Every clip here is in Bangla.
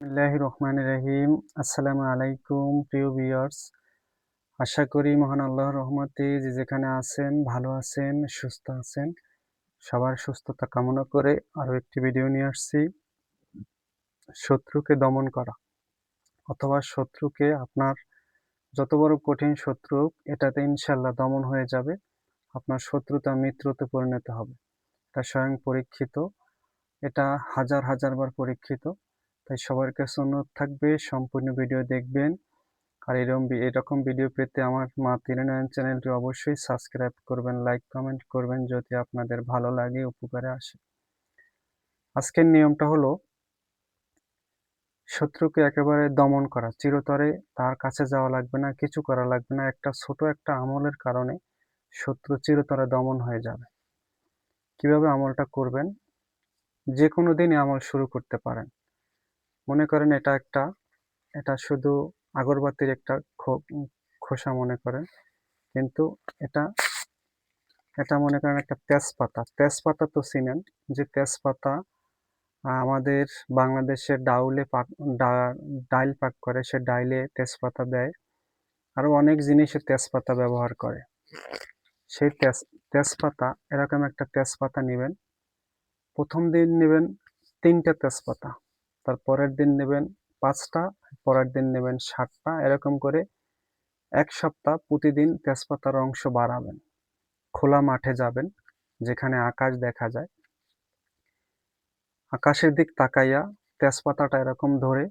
বিসমিল্লাহির রহমান রহিম। আসসালামু আলাইকুম, প্রিয় ভিউয়ার্স। আশা করি মহান আল্লাহর রহমতে যে যেখানে আছেন, ভালো আছেন, সুস্থ আছেন, সবার সুস্থতা কামনা করে আরও একটি ভিডিও নিয়ে আসছি। শত্রুকে দমন করা অথবা শত্রুকে আপনার যত বড় কঠিন শত্রু এটাতে ইনশাল্লাহ দমন হয়ে যাবে। আপনার শত্রুতা মিত্রতে পরিণত হবে। এটা স্বয়ং পরীক্ষিত। এটা হাজার হাজার বার পরীক্ষিত। তাই সবার কাছে অনুরোধ থাকবে, সম্পূর্ণ ভিডিও দেখবেন। আর এরকম এরকম ভিডিও পেতে আমার মা তিরনয়ন চ্যানেলটি অবশ্যই সাবস্ক্রাইব করবেন, লাইক, কমেন্ট করবেন যদি আপনাদের ভালো লাগে, উপকারে আসে। আজকের নিয়মটা হলো, শত্রুকে একেবারে দমন করা, চিরতরে তার কাছে যাওয়া লাগবে না, কিছু করা লাগবে না, একটা ছোট একটা আমলের কারণে শত্রু চিরতরে দমন হয়ে যাবে। কীভাবে আমলটা করবেন? যে কোনো দিনই আমল শুরু করতে পারেন। মনে করেন এটা একটা, এটা শুধু আগরবাতির একটা খোসা মনে করেন। কিন্তু এটা এটা মনে করেন একটা তেজপাতা। তেজপাতা তো চিনেন যে তেজপাতা আমাদের বাংলাদেশে ডাউলে পাক ডাইল পাক করে, সে ডাইলে তেজপাতা দেয়। আরও অনেক জিনিসে তেজপাতা ব্যবহার করে। সেই তেজ, তেজপাতা, এরকম একটা তেজপাতা নেবেন। প্রথম দিন নেবেন তিনটা তেজপাতা। তার পরের দিন নেবেন পাঁচটা, পরের দিন নেবেন সাতটা। এরকম করে এক সপ্তাহ প্রতিদিন তেজপাতার অংশ বাড়াবেন। খোলা মাঠে যাবেন, যেখানে আকাশ দেখা যায়। আকাশের দিক তাকাইয়া তেজপাতাটা এরকম ধরে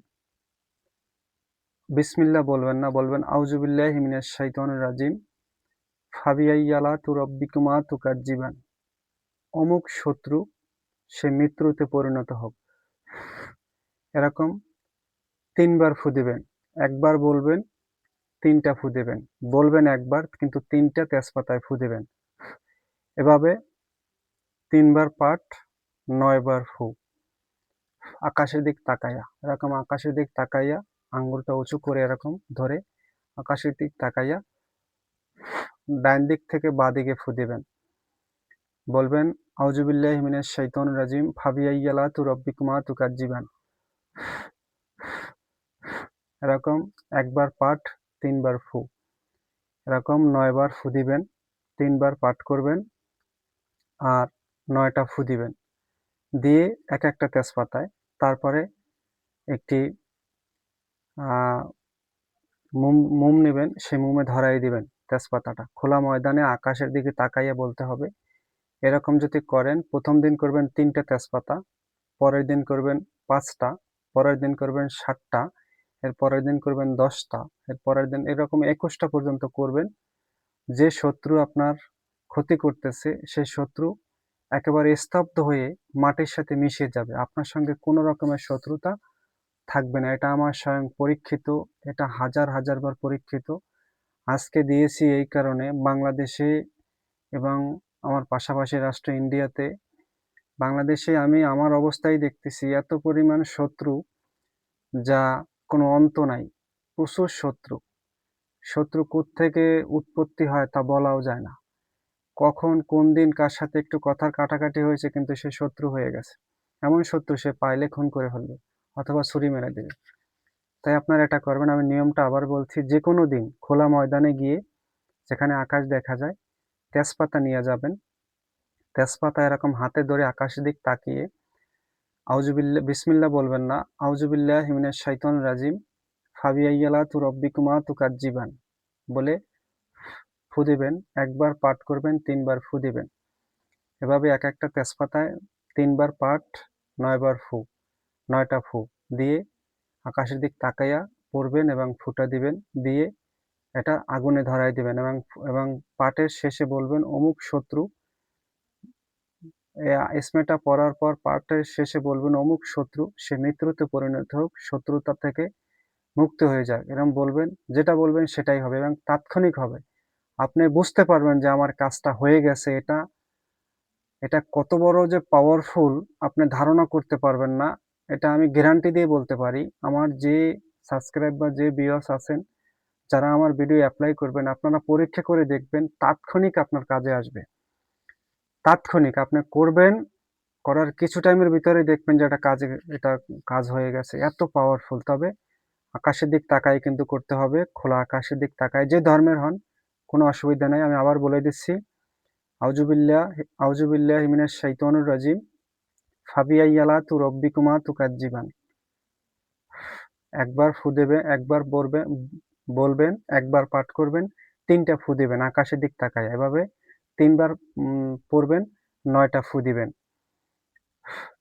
বিসমিল্লাহ বলবেন না, বলবেন আউজুবিল্লাহ হিমিনের শাইতানির রাজিম। ফাবিয়াইয়ালা তু তুকার জীবন অমুক শত্রু সে মৃত্যুতে পরিণত হোক। এরকম তিনবার ফু দিবেন, একবার বলবেন, তিনটা ফু দেবেন। বলবেন একবার, কিন্তু তিনটা তেজপাতায় ফু দেবেন। এভাবে তিনবার পাঠ, নয়বার ফু। আকাশের দিক তাকাইয়া, এরকম আকাশের দিক তাকাইয়া আঙ্গুলটা উঁচু করে এরকম ধরে আকাশের দিক তাকাইয়া ডান দিক থেকে বাঁ দিকে ফু দেবেন। বলবেন আউজুবিল্লাহ হিমিনাশ শাইতান রাজিম ফাবিয়াইয়ালা তু রব্বিকুমা তুকাজ্জিবান। এরকম একবার পাঠ, তিনবার ফু। এরকম নয়বার ফু দিবেন, তিনবার পাঠ করবেন আর নয়টা ফু দিবেন। দিয়ে এক একটা তেজপাতায়, তারপরে একটি মোম মোম নেবেন, সে মোমে ধরাই দিবেন তেজপাতাটা। খোলা ময়দানে আকাশের দিকে তাকাইয়া বলতে হবে, এরকম যদি করেন, প্রথম দিন করবেন তিনটে তেজপাতা, পরের দিন করবেন পাঁচটা পরের দিন করবেন সাতটা, এর পরের দিন করবেন দশটা, এর পরের দিন এরকম একুশটা পর্যন্ত করবেন। যে শত্রু আপনার ক্ষতি করতেছে, সেই শত্রু একেবারে স্তব্ধ হয়ে মাটির সাথে মিশে যাবে। আপনার সঙ্গে কোনো রকমের শত্রুতা থাকবে না। এটা আমার স্বয়ং পরীক্ষিত, এটা হাজার হাজার বার পরীক্ষিত। আজকে দিয়েছি এই কারণে বাংলাদেশে এবং আমার পাশাপাশি রাষ্ট্র ইন্ডিয়াতে বাংলাদেশে আমি আমার অবস্থায় দেখতেছি এত পরিমাণ শত্রু যা কোনো অন্ত নাই, প্রচুর শত্রু। শত্রু থেকে উৎপত্তি হয় তা বলাও যায় না। কখন, কোন দিন, কার সাথে একটু কথার কাটাকাটি হয়েছে কিন্তু সে শত্রু হয়ে গেছে। এমন শত্রু সে পাইলে খুন করে ফেলবে অথবা ছুরি মেরে দেবে। তাই আপনারা এটা করবেন। আমি নিয়মটা আবার বলছি যে কোনো দিন খোলা ময়দানে গিয়ে যেখানে আকাশ দেখা যায়, তেজপাতা নিয়ে যাবেন। তেজপাতা এরকম হাতে ধরে আকাশের দিক তাকিয়ে আউজুবিল্লা বিসমিল্লাহ বলবেন না আউজুবিল্লাহ হিমিনাশ শাইতান রাজিম ফাবিয়াইয়ালা তু রব্বিকুমা তুকাজ্জিবান বলে ফু দিবেন, একবার পাঠ করবেন, তিনবার ফু দিবেন। এভাবে এক একটা তেজপাতায় তিনবার পাঠ, নয়বার ফু, নয়টা ফু দিয়ে আকাশের দিক তাকাইয়া পড়বেন এবং ফুটা দিবেন, দিয়ে এটা আগুনে ধরাই দিবেন এবং এবং পাঠের শেষে বলবেন, অমুক শত্রু স্মেটা পড়ার পর পাঠের শেষে বলবেন, অমুক শত্রু, সে মৃত্যুতে পরিণত হোক, শত্রুতা থেকে মুক্ত হয়ে যাক। এরকম বলবেন, যেটা বলবেন সেটাই হবে এবং তাৎক্ষণিক হবে। আপনি বুঝতে পারবেন যে আমার কাজটা হয়ে গেছে, এটা এটা কত বড় যে পাওয়ারফুল আপনি ধারণা করতে পারবেন না, এটা আমি গ্যারান্টি দিয়ে বলতে পারি। আমার যে সাবস্ক্রাইব বা যে ভিউয়ার্স আছেন, যারা আমার ভিডিও অ্যাপ্লাই করবেন, আপনারা পরীক্ষা করে দেখবেন, তাৎক্ষণিক আপনার কাজে আসবে। তাৎক্ষণিক আপনি করবেন, করার কিছু টাইমের ভিতরেই দেখবেন যে এটা কাজে এটা কাজ হয়ে গেছে। এত পাওয়ারফুল তবে আকাশের দিক তাকাই কিন্তু করতে হবে, খোলা আকাশের দিক তাকায় যে ধর্মের হন, কোনো অসুবিধা নেই। আমি আবার বলে দিচ্ছি আউজুবিল্লাহ আউজুবিল্লাহ হিমিনের শাইতানুর রাজিম ফাবিয়াইয়ালা তু রব্বিকুমা তু কাজ্জিবান একবার ফু দেবে একবার বলবে বলবেন, একবার পাঠ করবেন, তিনটা ফু দিবেন, আকাশের দিক তাকায় এভাবে তিনবার পড়বেন নয়টা ফু দিবেন।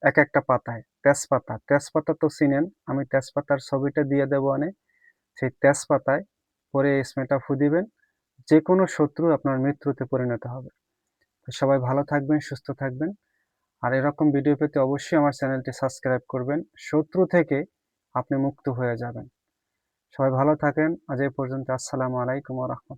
এক একটা পাতায়, তেজপাতা তেজপাতা তো চিনেন, আমি তেজপাতার ছবিটা দিয়ে দেবো অনেক। সেই তেজপাতায় পরে স্মেটা ফু দিবেন যে কোনো শত্রু আপনার মৃত্যুতে পরিণত হবে। তো সবাই ভালো থাকবেন, সুস্থ থাকবেন। আর এরকম ভিডিও পেতে অবশ্যই আমার চ্যানেলটি সাবস্ক্রাইব করবেন। শত্রু থেকে আপনি মুক্ত হয়ে যাবেন। সবাই ভালো থাকেন। আজ এই পর্যন্ত, আসসালামু আলাইকুম রহমতুল্লাহ।